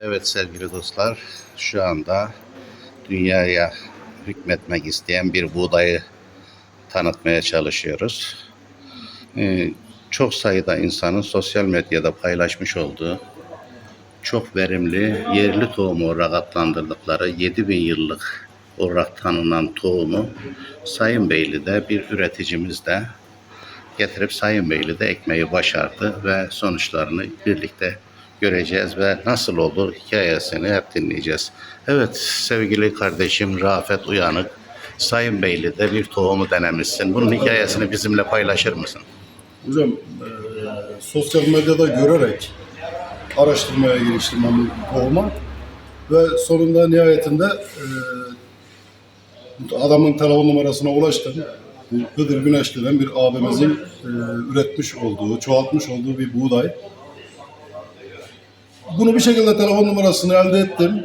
Evet sevgili dostlar, şu anda dünyaya hükmetmek isteyen bir buğdayı tanıtmaya çalışıyoruz. Ee, çok sayıda insanın sosyal medyada paylaşmış olduğu çok verimli yerli tohumu olarak adlandırdıkları 7000 yıllık olarak tanınan tohumu Sayın Beyli'de bir üreticimiz de getirip Sayın Beyli'de ekmeği başardı ve sonuçlarını birlikte göreceğiz ve nasıl oldu hikayesini hep dinleyeceğiz. Evet sevgili kardeşim Rafet Uyanık, Sayın Beyli'de bir tohumu denemişsin. Bunun hikayesini bizimle paylaşır mısın? Hocam e, sosyal medyada görerek araştırmaya giriştim ben bu tohuma ve sonunda nihayetinde e, adamın telefon numarasına ulaştım. Hıdır Güneş denen bir abimizin e, üretmiş olduğu, çoğaltmış olduğu bir buğday. Bunu bir şekilde telefon numarasını elde ettim.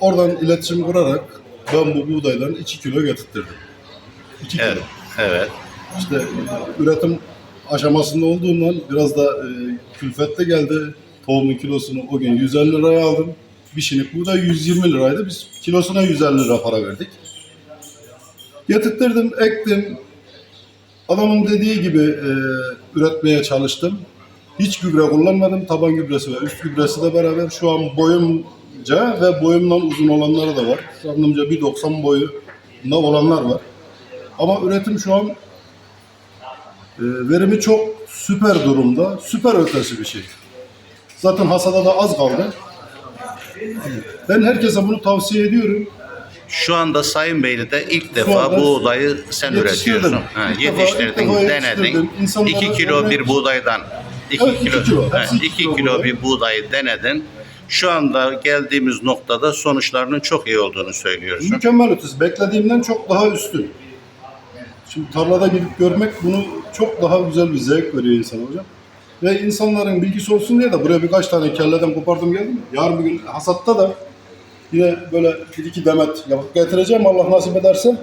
Oradan iletişim kurarak ben bu buğdaydan 2 kilo getirttirdim. 2 kilo. Evet. Evet. İşte üretim aşamasında olduğundan biraz da e, külfette geldi. Tohumun kilosunu o gün 150 liraya aldım. Bir şinik buğday 120 liraydı. Biz kilosuna 150 lira para verdik. Getirttirdim, ektim. Adamın dediği gibi e, üretmeye çalıştım. Hiç gübre kullanmadım. Taban gübresi ve üst gübresi de beraber. Şu an boyumca ve boyumdan uzun olanları da var. Sanırımca 1.90 boyunda olanlar var. Ama üretim şu an e, verimi çok süper durumda. Süper ötesi bir şey. Zaten hasada da az kaldı. Ben herkese bunu tavsiye ediyorum. Şu anda Sayın Beyli'de ilk defa buğdayı sen üretiyorsun. Ha, yetiştirdin, denedin. yetiştirdim. İnsanlara 2 kilo bir buğdaydan 2 Evet, iki kilo, iki iki kilo kilo bir buğdayı denedin. Şu anda geldiğimiz noktada sonuçlarının çok iyi olduğunu söylüyorsun. Mükemmel ötesi. Beklediğimden çok daha üstün. Şimdi tarlada gidip görmek bunu çok daha güzel bir zevk veriyor insana hocam. Ve insanların bilgisi olsun diye de buraya birkaç tane kelleden kopardım geldim. Yarın bir gün hasatta da yine böyle bir iki demet yapıp getireceğim Allah nasip ederse.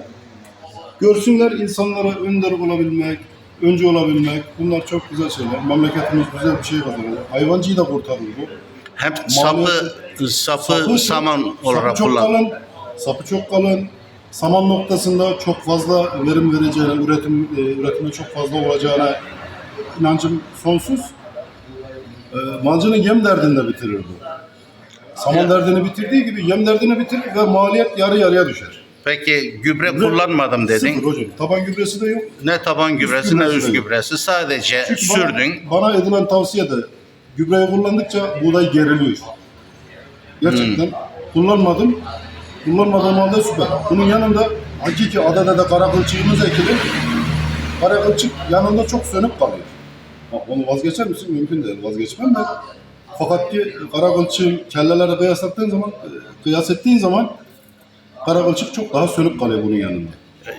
Görsünler insanlara önder olabilmek, önce olabilmek. Bunlar çok güzel şeyler. Memleketimiz güzel bir şey kazanıyor. Hayvancıyı da kurtarır bu. Hem sapı sapı Sapı çok- saman olarak sapı çok kullan. kalın, sapı çok kalın. Saman noktasında çok fazla verim vereceğine, üretim e, üretimde çok fazla olacağına inancım sonsuz. E, mancının yem derdini de bitirir bu. Saman derdini bitirdiği gibi yem derdini bitirir ve maliyet yarı yarıya düşer. Peki gübre kullanmadım dedin. Sıfır hocam. Taban gübresi de yok. Ne taban gübresi ne gübresi üst de gübresi. Sadece Çünkü sürdün. Bana, bana edilen tavsiye de gübreyi kullandıkça buğday geriliyor. Gerçekten Hmm. kullanmadım. Kullanmadığım halde süper. Bunun yanında hakiki adada da kara kılçığımız ekili. Kara kılçık yanında çok sönük kalıyor. Ha, Onu vazgeçer misin? Mümkün değil. Vazgeçmem de. Fakat ki kara kılçığın kellelerle kıyaslattığın zaman, e, kıyas ettiğin zaman kara kılçık çok daha sönük kalıyor bunun yanında.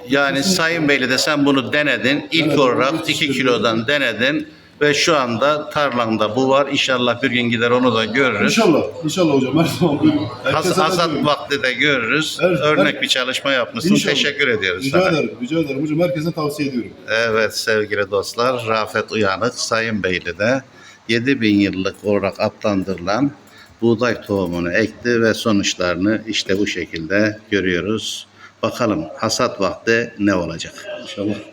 Yani Sayın Beyli'de sen bunu denedin. İlk Evet, olarak evet, 2 işte. kilodan denedin. Ve şu anda tarlanda bu var. İnşallah bir gün gider onu da görürüz. İnşallah, inşallah hocam her zaman buyurun. Has, de hasat vakti de görürüz. Evet, Örnek evet. bir çalışma yapmışsın. İnşallah. Teşekkür ediyoruz Rica sana. ederim, rica ederim hocam. Herkese tavsiye ediyorum. Evet sevgili dostlar, Rafet Uyanık Sayın Beyli'de 7000 yıllık olarak adlandırılan buğday tohumunu ekti ve sonuçlarını işte bu şekilde görüyoruz. Bakalım hasat vakti ne olacak? İnşallah.